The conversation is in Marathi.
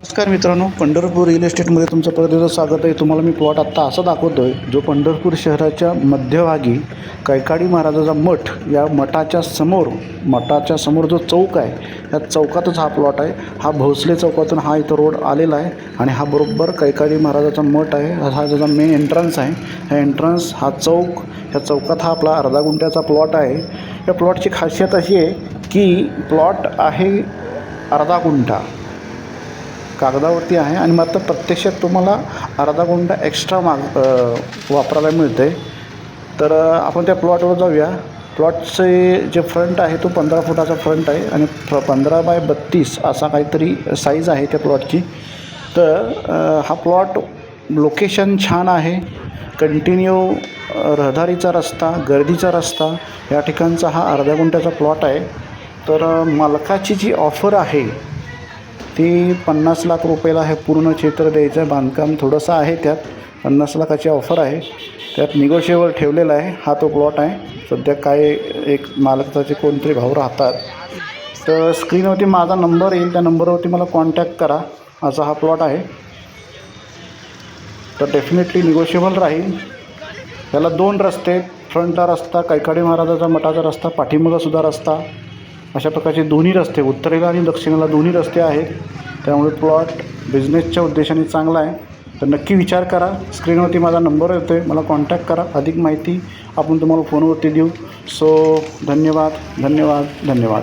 नमस्कार मित्रांनो पंढरपूर रिअल इस्टेटमध्ये तुमचं परत स्वागत आहे. तुम्हाला मी प्लॉट आत्ता असा दाखवतो आहे जो पंढरपूर शहराच्या मध्यभागी कैकाडी महाराजाचा मठ या मठाच्या समोर मठाच्या समोर जो चौक आहे या चौकातच हा प्लॉट आहे. हा भोसले चौकातून हा इथं रोड आलेला आहे आणि हा बरोबर कैकाडी महाराजाचा मठ आहे. हा त्याचा मेन एंट्रन्स आहे हा एंट्रन्स हा चौक ह्या चौकात हा आपला अर्धा गुंठ्याचा प्लॉट आहे. या प्लॉटची खासियत अशी आहे की प्लॉट आहे अर्धा गुंठा. कागदावरती आहे आणि मात्र प्रत्यक्षात तुम्हाला अर्धा गुंठा एक्स्ट्रा माग वापरायला मिळते. तर आपण त्या प्लॉटवर जाऊया. प्लॉटचे जे फ्रंट आहे तो पंधरा फुटाचा फ्रंट आहे आणि फ पंधरा बाय बत्तीस असा काहीतरी साईज आहे त्या प्लॉटची तर हा प्लॉट लोकेशन छान आहे. कंटिन्यू रहदारीचा रस्ता गर्दीचा रस्ता या ठिकाणचा हा अर्ध्या गुंठ्याचा प्लॉट आहे. तर मालकाची जी ऑफर आहे ती पन्नास लाख रुपयाला हे पूर्ण क्षेत्र द्यायचं आहे. बांधकाम थोडंसं आहे त्यात. पन्नास लाखाची ऑफर आहे. त्यात निगोशिएबल ठेवलेला आहे. हा तो प्लॉट आहे. सध्या काय एक मालकाचे कोणतरी भाऊ राहतात. तर स्क्रीनवरती माझा नंबर येईल. त्या नंबरवरती मला कॉन्टॅक्ट करा. असा हा प्लॉट आहे. तर डेफिनेटली निगोशिएबल राहील. त्याला दोन रस्ते. फ्रंटला रस्ता कैकाडी महाराजाचा मठाचा रस्ता पाठीमागं सुद्धा रस्ता. अशा प्रकारचे दोन्ही रस्ते उत्तरेला आणि दक्षिणेला दोन्ही रस्ते आहेत. त्यामुळे प्लॉट बिझनेसच्या उद्देशाने चांगला आहे. तर नक्की विचार करा. स्क्रीनवरती माझा नंबर येतो आहे मला कॉन्टॅक्ट करा. अधिक माहिती आपण तुम्हाला फोनवरती देऊ. सो धन्यवाद. धन्यवाद. धन्यवाद.